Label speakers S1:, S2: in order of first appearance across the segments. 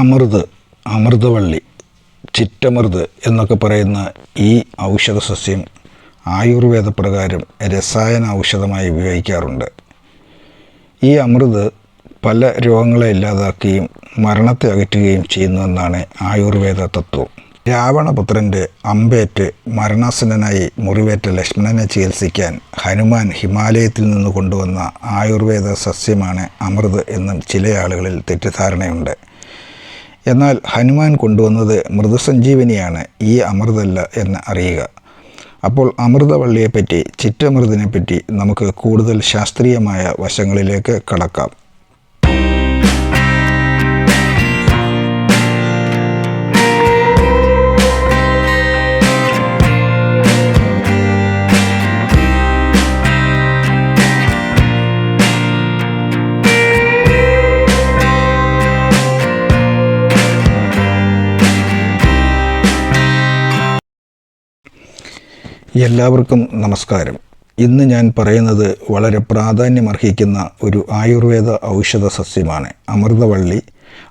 S1: അമൃത് അമൃതവള്ളി ചിറ്റമൃത് എന്നൊക്കെ പറയുന്ന ഈ ഔഷധ സസ്യം ആയുർവേദ പ്രകാരം രസായന ഔഷധമായി ഉപയോഗിക്കാറുണ്ട്. ഈ അമൃത് പല രോഗങ്ങളെ ഇല്ലാതാക്കുകയും മരണത്തെ അകറ്റുകയും ചെയ്യുന്നുവെന്നാണ് ആയുർവേദ തത്വം. രാവണപുത്രന്റെ അമ്പേറ്റ് മരണാസനായി മുറിവേറ്റ ലക്ഷ്മണനെ ചികിത്സിക്കാൻ ഹനുമാൻ ഹിമാലയത്തിൽ നിന്ന് കൊണ്ടുവന്ന ആയുർവേദ സസ്യമാണ് അമൃത് എന്നും ചില ആളുകളിൽ തെറ്റിദ്ധാരണയുണ്ട്. എന്നാൽ ഹനുമാൻ കൊണ്ടുവന്നത് മൃദുസഞ്ജീവനിയാണ് ഈ അമൃതല്ല എന്ന് അറിയുക. അപ്പോൾ അമൃതവള്ളിയെപ്പറ്റി ചിറ്റമൃതിനെപ്പറ്റി നമുക്ക് കൂടുതൽ ശാസ്ത്രീയമായ വശങ്ങളിലേക്ക് കടക്കാം. എല്ലാവർക്കും നമസ്കാരം. ഇന്ന് ഞാൻ പറയുന്നത് വളരെ പ്രാധാന്യമർഹിക്കുന്ന ഒരു ആയുർവേദ ഔഷധ സസ്യമാണ് അമൃതവള്ളി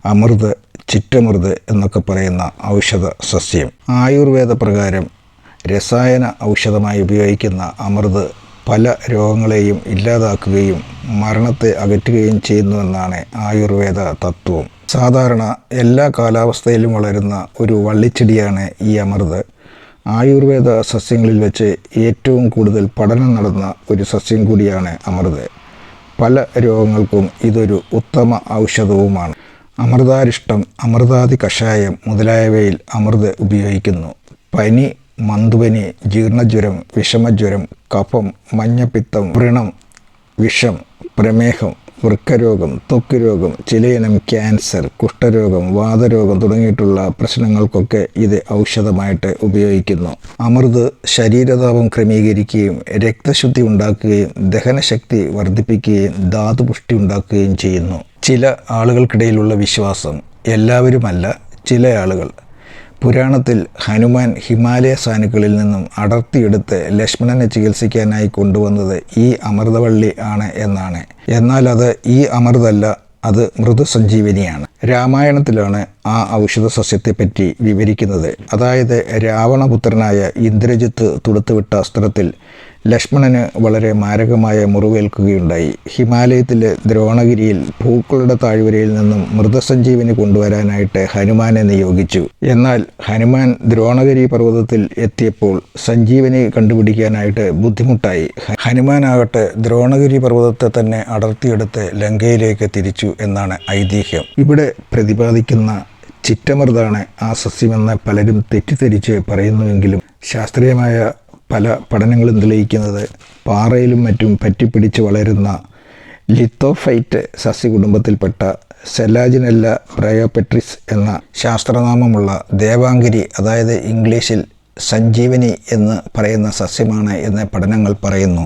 S1: അമൃത് ചിറ്റമൃത് എന്നൊക്കെ പറയുന്ന ഔഷധ സസ്യം. ആയുർവേദ പ്രകാരം രസായന ഔഷധമായി ഉപയോഗിക്കുന്ന അമൃത് പല രോഗങ്ങളെയും ഇല്ലാതാക്കുകയും മരണത്തെ അകറ്റുകയും ചെയ്യുന്നുവെന്നാണ് ആയുർവേദ തത്വം. സാധാരണ എല്ലാ കാലാവസ്ഥയിലും വളരുന്ന ഒരു വള്ളിച്ചെടിയാണ് ഈ അമൃത്. ആയുർവേദ സസ്യങ്ങളിൽ വെച്ച് ഏറ്റവും കൂടുതൽ പഠനം നടന്ന ഒരു സസ്യം കൂടിയാണ് അമൃത്. പല രോഗങ്ങൾക്കും ഇതൊരു ഉത്തമ ഔഷധവുമാണ്. അമൃതാരിഷ്ടം അമൃതാദി കഷായം മുതലായവയിൽ അമൃത് ഉപയോഗിക്കുന്നു. പനി മന്തുപനി ജീർണജ്വരം വിഷമജ്വരം കഫം മഞ്ഞപ്പിത്തം വ്രണം വിഷം പ്രമേഹം വൃക്കരോഗം ത്വക്ക് രോഗം ചിലയിനം ക്യാൻസർ കുഷ്ഠരോഗം വാതരോഗം തുടങ്ങിയിട്ടുള്ള പ്രശ്നങ്ങൾക്കൊക്കെ ഇത് ഔഷധമായിട്ട് ഉപയോഗിക്കുന്നു. അമൃത് ശരീരതാപം ക്രമീകരിക്കുകയും രക്തശുദ്ധി ഉണ്ടാക്കുകയും ദഹനശക്തി വർദ്ധിപ്പിക്കുകയും ധാതുപുഷ്ടി ഉണ്ടാക്കുകയും ചെയ്യുന്നു. ചില ആളുകൾക്കിടയിലുള്ള വിശ്വാസം എല്ലാവരുമല്ല ചില ആളുകൾ പുരാണത്തിൽ ഹനുമാൻ ഹിമാലയ സാനുക്കളിൽ നിന്നും അടർത്തിയെടുത്ത് ലക്ഷ്മണനെ ചികിത്സിക്കാനായി കൊണ്ടുവന്നത് ഈ അമൃതവള്ളി ആണ് എന്നാണ്. എന്നാൽ അത് ഈ അമൃതല്ല അത് മൃദുസഞ്ജീവനിയാണ്. രാമായണത്തിലാണ് ആ ഔഷധ സസ്യത്തെപ്പറ്റി വിവരിക്കുന്നത്. അതായത് രാവണപുത്രനായ ഇന്ദ്രജിത്ത് തുടുത്തുവിട്ട അസ്ത്രത്തിൽ ലക്ഷ്മണന് വളരെ മാരകമായ മുറിവേൽക്കുകയുണ്ടായി. ഹിമാലയത്തിലെ ദ്രോണഗിരിയിൽ പൂക്കളുടെ താഴ്വരയിൽ നിന്നും മൃതസഞ്ജീവനി കൊണ്ടുവരാനായിട്ട് ഹനുമാനെ നിയോഗിച്ചു. എന്നാൽ ഹനുമാൻ ദ്രോണഗിരി പർവതത്തിൽ എത്തിയപ്പോൾ സഞ്ജീവനി കണ്ടുപിടിക്കാനായിട്ട് ബുദ്ധിമുട്ടായി. ഹനുമാനാകട്ടെ ദ്രോണഗിരി പർവതത്തെ തന്നെ അടർത്തിയെടുത്ത് ലങ്കയിലേക്ക് തിരിച്ചു എന്നാണ് ഐതിഹ്യം. ഇവിടെ പ്രതിപാദിക്കുന്ന ചിറ്റമൃതാണ് ആ സസ്യമെന്ന് പലരും തെറ്റിദ്ധരിച്ച് പറയുന്നുവെങ്കിലും ശാസ്ത്രീയമായ പല പഠനങ്ങളും തെളിയിക്കുന്നത് പാറയിലും മറ്റും പറ്റിപ്പിടിച്ച് വളരുന്ന ലിത്തോഫൈറ്റ് സസ്യകുടുംബത്തിൽപ്പെട്ട സെലാജിനെല്ല ബ്രയോപെട്രിസ് എന്ന ശാസ്ത്രനാമമുള്ള ദേവാംഗിരി അതായത് ഇംഗ്ലീഷിൽ സഞ്ജീവനി എന്ന് പറയുന്ന സസ്യമാണ് എന്ന് പഠനങ്ങൾ പറയുന്നു.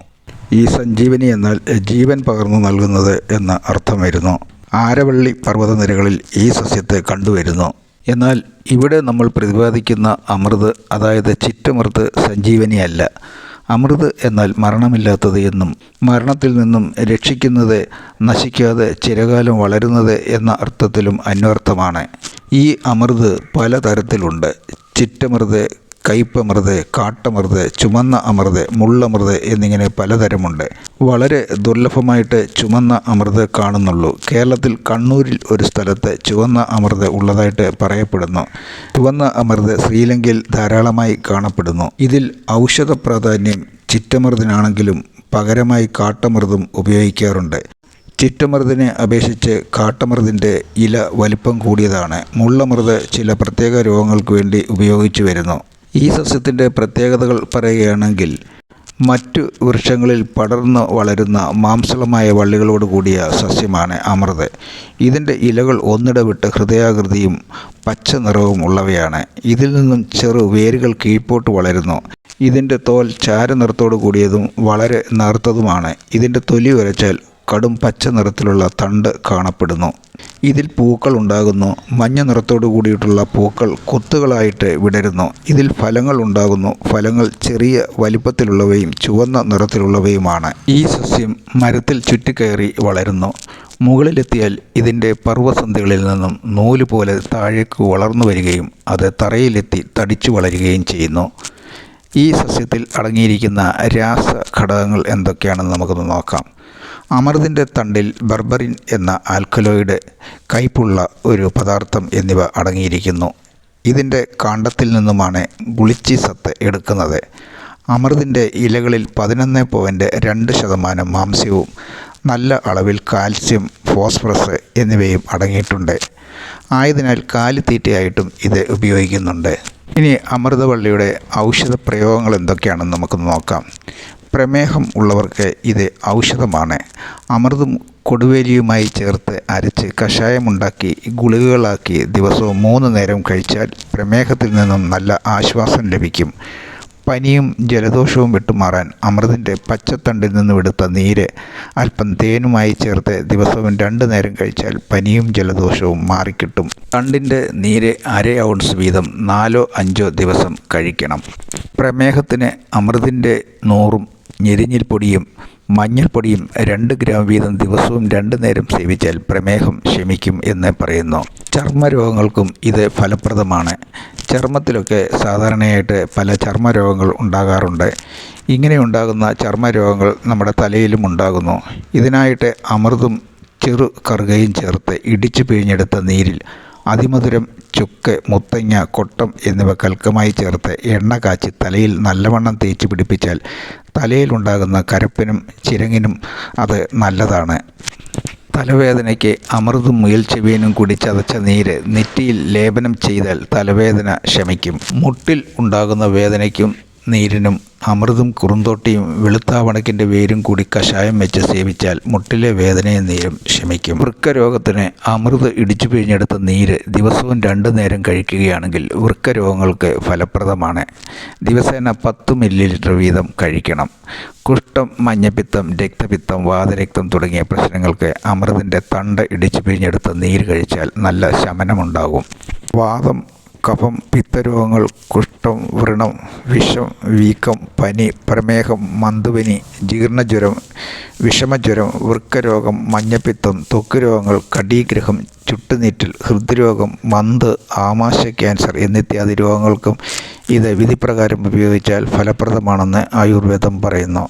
S1: ഈ സഞ്ജീവനി എന്നാൽ ജീവൻ പകർന്നു നൽകുന്നത് എന്ന അർത്ഥമായിരുന്നു. ആരവള്ളി പർവതനിരകളിൽ ഈ സസ്യത്തെ കണ്ടുവരുന്നു. എന്നാൽ ഇവിടെ നമ്മൾ പ്രതിപാദിക്കുന്ന അമൃത് അതായത് ചിറ്റമൃത് സഞ്ജീവനിയല്ല. അമൃത് എന്നാൽ മരണമില്ലാത്തത് എന്നും മരണത്തിൽ നിന്നും രക്ഷിക്കുന്നത് നശിക്കാതെ ചിരകാലം വളരുന്നത് എന്ന അർത്ഥത്തിലും അന്വർത്ഥമാണ്. ഈ അമൃത് പലതരത്തിലുണ്ട്. ചിറ്റമൃത് കയ്പമൃത് കാട്ടമൃത് ചുമന്ന അമൃത് മുള്ളമൃത് എന്നിങ്ങനെ പലതരമുണ്ട്. വളരെ ദുർലഭമായിട്ട് ചുമന്ന അമൃത് കാണുന്നുള്ളൂ. കേരളത്തിൽ കണ്ണൂരിൽ ഒരു സ്ഥലത്ത് ചുവന്ന അമൃത് ഉള്ളതായിട്ട് പറയപ്പെടുന്നു. ചുവന്ന അമൃത് ശ്രീലങ്കയിൽ ധാരാളമായി കാണപ്പെടുന്നു. ഇതിൽ ഔഷധ പ്രാധാന്യം ചിറ്റമൃതിനാണെങ്കിലും പകരമായി കാട്ടമൃതും ഉപയോഗിക്കാറുണ്ട്. ചിറ്റമൃതിനെ അപേക്ഷിച്ച് കാട്ടമൃതിന്റെ ഇല വലിപ്പം കൂടിയതാണ്. മുള്ളമൃത് ചില പ്രത്യേക രോഗങ്ങൾക്ക് വേണ്ടി ഉപയോഗിച്ചു വരുന്നു. ഈ സസ്യത്തിന്റെ പ്രത്യേകതകൾ പറയുകയാണെങ്കിൽ മറ്റു വൃക്ഷങ്ങളിൽ പടർന്നു വളരുന്ന മാംസളമായ വള്ളികളോട് കൂടിയ സസ്യമാണ് അമൃത്. ഇതിന്റെ ഇലകൾ ഒന്നിടവിട്ട് ഹൃദയാകൃതിയും പച്ച നിറവും ഉള്ളവയാണ്. ഇതിൽ നിന്നും ചെറു വേരുകൾ കീഴ്പോട്ട് വളരുന്നു. ഇതിന്റെ തോൽ ചാരനിറത്തോടു കൂടിയതും വളരെ നേർത്തതുമാണ് ഇതിന്റെ തൊലി ഉരച്ചാൽ കടും പച്ച നിറത്തിലുള്ള തണ്ട് കാണപ്പെടുന്നു. ഇതിൽ പൂക്കൾ ഉണ്ടാകുന്നു. മഞ്ഞ നിറത്തോടു കൂടിയിട്ടുള്ള പൂക്കൾ കൊത്തുകളായിട്ട് വിടരുന്നു. ഇതിൽ ഫലങ്ങൾ ഉണ്ടാകുന്നു. ഫലങ്ങൾ ചെറിയ വലിപ്പത്തിലുള്ളവയും ചുവന്ന നിറത്തിലുള്ളവയുമാണ്. ഈ സസ്യം മരത്തിൽ ചുറ്റിക്കയറി വളരുന്നു. മുകളിലെത്തിയാൽ ഇതിന്റെ പർവസന്ധികളിൽ നിന്നും നൂൽ പോലെ താഴേക്ക് വളർന്നു വരികയും അത് തറയിലെത്തി തടിച്ചു വളരുകയും ചെയ്യുന്നു. ഈ സസ്യത്തിൽ അടങ്ങിയിരിക്കുന്ന രാസ ഘടകങ്ങൾ എന്തൊക്കെയാണെന്ന് നമുക്കൊന്ന് നോക്കാം. അമൃതിന്റെ തണ്ടിൽ ബർബറിൻ എന്ന ആൽക്കലോയിഡ് കയ്പുള്ള ഒരു പദാർത്ഥം എന്നിവ അടങ്ങിയിരിക്കുന്നു. ഇതിന്റെ കാണ്ടത്തിൽ നിന്നുമാണ് ഗുളിച്ചി സത്ത് എടുക്കുന്നത്. അമൃതിന്റെ ഇലകളിൽ പതിനൊന്ന് പോയിന്റ് രണ്ട് ശതമാനം മാംസ്യവും നല്ല അളവിൽ കാൽസ്യം ഫോസ്ഫറസ് എന്നിവയും അടങ്ങിയിട്ടുണ്ട്. ആയതിനാൽ കാലിത്തീറ്റയായിട്ടും ഇത് ഉപയോഗിക്കുന്നുണ്ട്. ഇനി അമൃതവള്ളിയുടെ ഔഷധ പ്രയോഗങ്ങൾ എന്തൊക്കെയാണെന്ന് നമുക്ക് നോക്കാം. പ്രമേഹം ഉള്ളവർക്ക് ഇത് ഔഷധമാണ്. അമൃതും കൊടുവേലിയുമായി ചേർത്ത് അരച്ച് കഷായമുണ്ടാക്കി ഗുളികകളാക്കി ദിവസവും മൂന്ന് നേരം കഴിച്ചാൽ പ്രമേഹത്തിൽ നിന്നും നല്ല ആശ്വാസം ലഭിക്കും. പനിയും ജലദോഷവും വിട്ടുമാറാൻ അമൃതിന്റെ പച്ചത്തണ്ടിൽ നിന്നും എടുത്ത നീര് അല്പം തേനുമായി ചേർത്ത് ദിവസവും രണ്ട് നേരം കഴിച്ചാൽ പനിയും ജലദോഷവും മാറിക്കിട്ടും. തണ്ടിന്റെ നീര് അര ഔൺസ് വീതം നാലോ അഞ്ചോ ദിവസം കഴിക്കണം. പ്രമേഹത്തിന് അമൃതിന്റെ നൂറും ഞെരിഞ്ഞിൽ പൊടിയും മഞ്ഞൾപ്പൊടിയും രണ്ട് ഗ്രാം വീതം ദിവസവും രണ്ട് നേരം സേവിച്ചാൽ പ്രമേഹം ശമിക്കും എന്ന് പറയുന്നു. ചർമ്മരോഗങ്ങൾക്കും ഇത് ഫലപ്രദമാണ്. ചർമ്മത്തിലൊക്കെ സാധാരണയായിട്ട് പല ചർമ്മരോഗങ്ങൾ ഉണ്ടാകാറുണ്ട്. ഇങ്ങനെ ഉണ്ടാകുന്ന ചർമ്മരോഗങ്ങൾ നമ്മുടെ തലയിലും ഉണ്ടാകുന്നു. ഇതിനായിട്ട് അമൃതും ചെറു കറുകയും ചേർത്ത് ഇടിച്ചു പിഴിഞ്ഞെടുത്ത നീരിൽ അതിമധുരം ചുക്ക് മുത്തങ്ങ കൊട്ടം എന്നിവ കൽക്കമായി ചേർത്ത് എണ്ണ കാച്ചി തലയിൽ നല്ലവണ്ണം തേച്ച് പിടിപ്പിച്ചാൽ തലയിലുണ്ടാകുന്ന കരപ്പിനും ചിരങ്ങിനും അത് നല്ലതാണ്. തലവേദനയ്ക്ക് അമൃതും മുയൽ ചെവിയനും കൂടി ചതച്ച നീര് നെറ്റിയിൽ ലേപനം ചെയ്താൽ തലവേദന ശമിക്കും. മുട്ടിൽ ഉണ്ടാകുന്ന വേദനയ്ക്കും നീരിനും അമൃതും കുറുന്തോട്ടിയും വെളുത്താവണക്കിന്റെ വേരും കൂടി കഷായം വെച്ച് സേവിച്ചാൽ മുട്ടിലെ വേദനയും നീരും ശമിക്കും. വൃക്കരോഗത്തിന് അമൃത് ഇടിച്ചു പിഴിഞ്ഞെടുത്ത നീര് ദിവസവും രണ്ടു നേരം കഴിക്കുകയാണെങ്കിൽ വൃക്കരോഗങ്ങൾക്ക് ഫലപ്രദമാണ്. ദിവസേന പത്ത് മില്ലി ലിറ്റർ വീതം കഴിക്കണം. കുഷ്ഠം മഞ്ഞപ്പിത്തം രക്തപിത്തം വാതരക്തം തുടങ്ങിയ പ്രശ്നങ്ങൾക്ക് അമൃതിന്റെ തണ്ട് ഇടിച്ചു പിഴിഞ്ഞെടുത്ത നീര് കഴിച്ചാൽ നല്ല ശമനമുണ്ടാകും. വാദം കഫം പിത്തരോഗങ്ങൾ കുഷ്ഠം വ്രണം വിഷം വീക്കം പനി പ്രമേഹം മന്ദുപനി ജീർണജ്വരം വിഷമജ്വരം വൃക്കരോഗം മഞ്ഞപ്പിത്തം ത്വക്ക് രോഗങ്ങൾ കടീഗ്രഹം ചുട്ടുനീറ്റൽ ഹൃദ്രോഗം മന്ത് ആമാശയ ക്യാൻസർ എന്നിത്യാദി രോഗങ്ങൾക്കും ഇത് വിധിപ്രകാരം ഉപയോഗിച്ചാൽ ഫലപ്രദമാണെന്ന് ആയുർവേദം പറയുന്നു.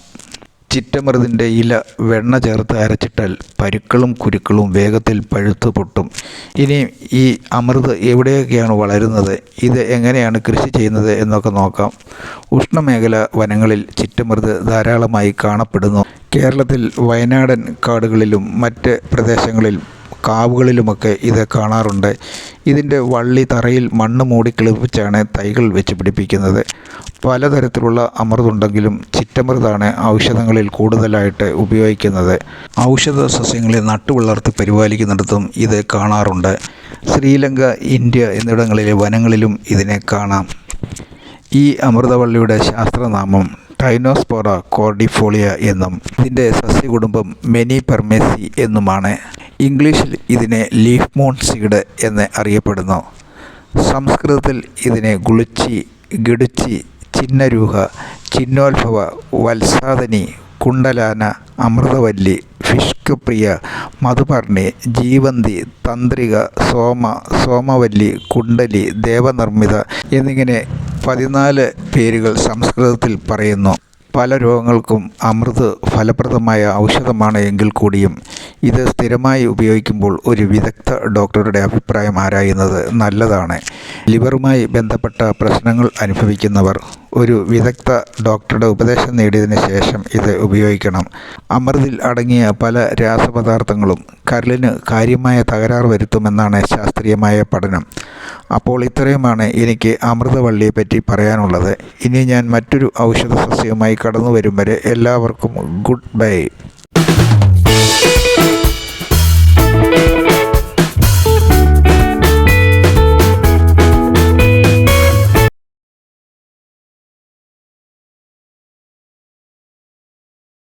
S1: ചിറ്റമൃതിന്റെ ഇല വെണ്ണ ചേർത്ത് അരച്ചിട്ടാൽ പരുക്കളും കുരുക്കളും വേഗത്തിൽ പഴുത്തു പൊട്ടും. ഇനിയും ഈ അമൃത് എവിടെയൊക്കെയാണ് വളരുന്നത്? ഇത് എങ്ങനെയാണ് കൃഷി ചെയ്യുന്നത് എന്നൊക്കെ നോക്കാം. ഉഷ്ണമേഖല വനങ്ങളിൽ ചിറ്റമൃത് ധാരാളമായി കാണപ്പെടുന്നു. കേരളത്തിൽ വയനാടൻ കാടുകളിലും മറ്റ് പ്രദേശങ്ങളിൽ കാവുകളിലുമൊക്കെ ഇത് കാണാറുണ്ട്. ഇതിന്റെ വള്ളി തറയിൽ മണ്ണ് മൂടി കിളിപ്പിച്ചാണ് തൈകൾ വെച്ച് പിടിപ്പിക്കുന്നത്. പലതരത്തിലുള്ള അമൃതുണ്ടെങ്കിലും ചിറ്റമൃതാണ് ഔഷധങ്ങളിൽ കൂടുതലായിട്ട് ഉപയോഗിക്കുന്നത്. ഔഷധ സസ്യങ്ങളെ നട്ടുവളർത്തി പരിപാലിക്കുന്നിടത്തും ഇത് കാണാറുണ്ട്. ശ്രീലങ്ക ഇന്ത്യ എന്നിവിടങ്ങളിലെ വനങ്ങളിലും ഇതിനെ കാണാം. ഈ അമൃതവള്ളിയുടെ ശാസ്ത്രനാമം ടൈനോസ്പോറ കോർഡിഫോളിയ എന്നും ഇതിന്റെ സസ്യകുടുംബം മെനി പെർമേസി എന്നുമാണ്. ഇംഗ്ലീഷിൽ ഇതിനെ ലീഫ് മോൺ സീഡ് എന്ന് അറിയപ്പെടുന്നു. സംസ്കൃതത്തിൽ ഇതിനെ ഗുളിച്ചി ഗിടുച്ചി ചിന്നരൂഹ ചിന്നോത്ഭവ വത്സാദനി കുണ്ടലാന അമൃതവല്ലി ഫിഷ്കപ്രിയ മധുപർണി ജീവന്തി തന്ത്രിക സോമ സോമവല്ലി കുണ്ടലി ദേവനിർമ്മിത എന്നിങ്ങനെ പതിനാല് പേരുകൾ സംസ്കൃതത്തിൽ പറയുന്നു. പല രോഗങ്ങൾക്കും അമൃത് ഫലപ്രദമായ ഔഷധമാണ് എങ്കിൽ കൂടിയും ഇത് സ്ഥിരമായി ഉപയോഗിക്കുമ്പോൾ ഒരു വിദഗ്ധ ഡോക്ടറുടെ അഭിപ്രായം ആരായുന്നത് നല്ലതാണ്. ലിവറുമായി ബന്ധപ്പെട്ട പ്രശ്നങ്ങൾ അനുഭവിക്കുന്നവർ ഒരു വിദഗ്ധ ഡോക്ടറുടെ ഉപദേശം നേടിയതിന് ശേഷം ഇത് ഉപയോഗിക്കണം. അമൃതിൽ അടങ്ങിയ പല രാസപദാർത്ഥങ്ങളും കരളിന് കാര്യമായ തകരാറ് വരുത്തുമെന്നാണ് ശാസ്ത്രീയമായ പഠനം. അപ്പോൾ ഇത്രയുമാണ് എനിക്ക് അമൃതവള്ളിയെപ്പറ്റി പറയാനുള്ളത്. ഇനി ഞാൻ മറ്റൊരു ഔഷധ സസ്യവുമായി കടന്നു വരും വരെ എല്ലാവർക്കും ഗുഡ് ബൈ.